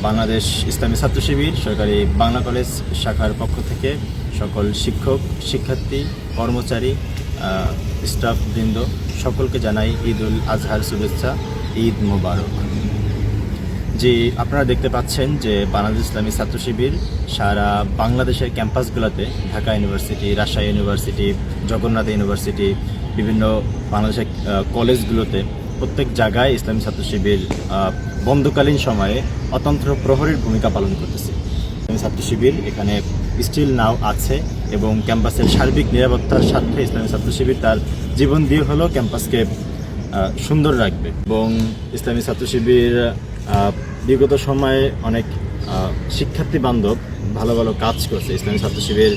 বাংলাদেশ ইসলামী ছাত্র শিবির সরকারি বাংলা কলেজ শাখার পক্ষ থেকে সকল শিক্ষক শিক্ষার্থী কর্মচারী আহ, স্টাফ বৃন্দ সকলকে জানাই ঈদ উল আজহার শুভেচ্ছা ঈদ মোবারক। জি আপনারা দেখতে পাচ্ছেন যে বাংলাদেশ ইসলামী ছাত্র শিবির সারা বাংলাদেশের ক্যাম্পাসগুলোতে Dhaka university Rajshahi university Jagannath university বিভিন্ন বাংলাদেশের কলেজগুলোতে প্রত্যেক জায়গায় ইসলামী ছাত্র শিবির বন্ধকালীন সময়ে অতন্ত্র প্রহরীর ভূমিকা পালন করতেছে। ছাত্র শিবির এখানে স্টিল নাও আছে এবং ক্যাম্পাসের সার্বিক নিরাপত্তার স্বার্থে ইসলামী ছাত্র শিবির তার জীবন দিয়ে হলেও ক্যাম্পাসকে সুন্দর রাখবে। এবং ইসলামী ছাত্র শিবির বিগত সময়ে অনেক শিক্ষার্থী বান্ধব ভালো ভালো কাজ করছে। ইসলামী ছাত্র শিবির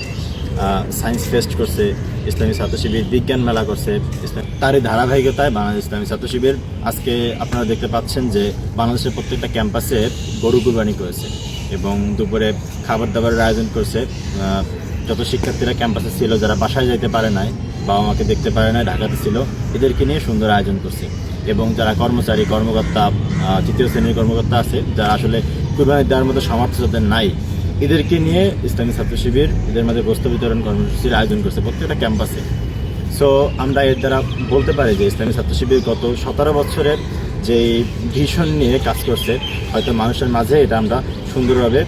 সায়েন্স ফেস্ট করছে, ইসলামী ছাত্র শিবির বিজ্ঞান মেলা করছে। তারই ধারাবাহিকতায় বাংলাদেশ ইসলামী ছাত্র শিবির আজকে আপনারা দেখতে পাচ্ছেন যে বাংলাদেশের প্রত্যেকটা ক্যাম্পাসে গরু কুরবানি করেছে এবং দুপুরে খাবার দাবারের আয়োজন করছে। যত শিক্ষার্থীরা ক্যাম্পাসে ছিল, যারা বাসায় যেতে পারে নাই, বাবা মাকে দেখতে পারে নাই, ঢাকাতে ছিল, এদেরকে নিয়ে সুন্দর আয়োজন করছে। এবং যারা কর্মচারী, কর্মকর্তা তৃতীয় শ্রেণির কর্মকর্তা আছে, যারা আসলে কুরবানি দেওয়ার মতো সামর্থ্য যাদের নাই এদেরকে নিয়ে ইসলামী ছাত্র শিবির এদের মাঝে বস্ত্র বিতরণ কর্মসূচির আয়োজন করছে প্রত্যেকটা ক্যাম্পাসে। সো আমরা এর দ্বারা বলতে পারি যে ইসলামী ছাত্র শিবির গত সতেরো বছরের যে ভীষণ নিয়ে কাজ করছে, হয়তো মানুষের মাঝে এটা আমরা সুন্দরভাবে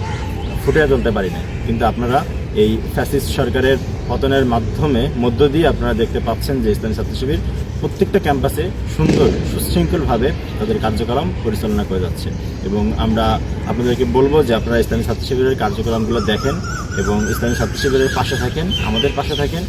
ফুটিয়ে তুলতে পারি না কিন্তু আপনারা এই ফ্যাসিস্ট সরকারের পতনের মাধ্যমে মধ্য দিয়ে আপনারা দেখতে পাচ্ছেন যে ইসলামী ছাত্র শিবির প্রত্যেকটা ক্যাম্পাসে সুন্দর, সুশৃঙ্খলভাবে তাদের কার্যক্রম পরিচালনা করে যাচ্ছে। এবং আমরা আপনাদেরকে বলব যে আপনারা স্থানীয় ছাত্র শিবিরের কার্যক্রমগুলো দেখেন এবং স্থানীয় ছাত্র শিবিরের পাশে থাকেন, আমাদের পাশে থাকেন।